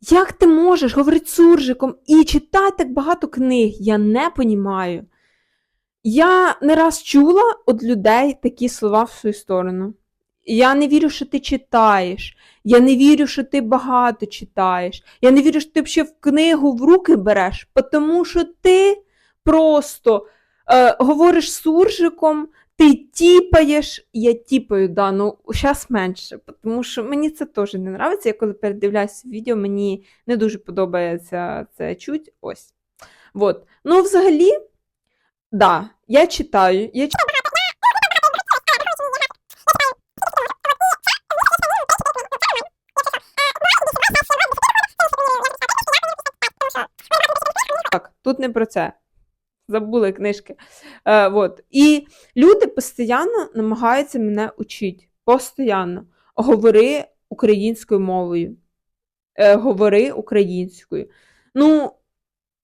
Як ти можеш говорити суржиком і читати так багато книг? Я не понімаю. Я не раз чула від людей такі слова в свою сторону. Я не вірю, що ти читаєш. Я не вірю, що ти багато читаєш. Я не вірю, що ти ще в книгу в руки береш, тому що ти просто е, говориш суржиком, ти тіпаєш, я тіпаю, да, ну зараз менше, тому що мені це теж не подобається. Я коли передивляюся відео, мені не дуже подобається це чуть. Ось. Вот. Ну, взагалі, да, я читаю. Я читаю. Так, тут не про це. Забули книжки. Е, вот. І люди постійно намагаються мене учити. Постійно. Говори українською мовою. Е, говори українською. Ну,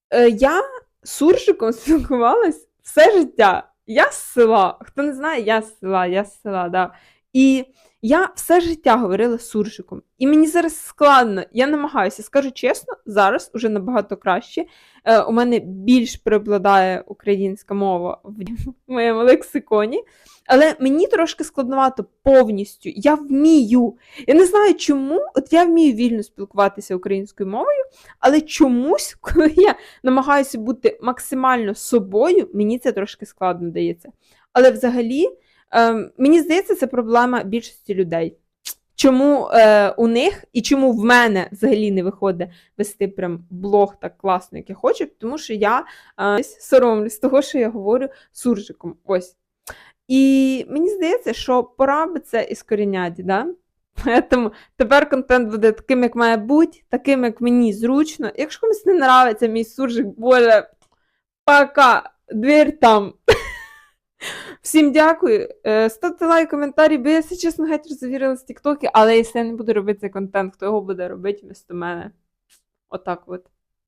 е, я суржиком спілкувалась все життя. Я з села. Хто не знає, я з села, я з села, да. І я все життя говорила суржиком. І мені зараз складно. Я намагаюся, скажу чесно, зараз уже набагато краще. Е, у мене більш преобладає українська мова в моєму лексиконі, але мені трошки складновато повністю. Я вмію. Я не знаю чому, от я вмію вільно спілкуватися українською мовою, але чомусь, коли я намагаюся бути максимально собою, мені це трошки складно дається. Але взагалі, е, мені здається, це проблема більшості людей. Чому е, у них і чому в мене взагалі не виходить вести прям блог так класно, як я хочу, тому що я е, соромлюсь того, що я говорю суржиком. Ось. І мені здається, що пора би це іскоріняти, да? Тому тепер контент буде таким, як має бути, таким, як мені зручно. Якщо комусь не нравиться мій суржик, боже, пока, двір там. Всім дякую. Е, Ставте лайк, коментарі, бо я, якщо чесно, геть розовірила з тіктоки, але якщо я не буду робити цей контент, хто його буде робити вмісто мене? Отак от.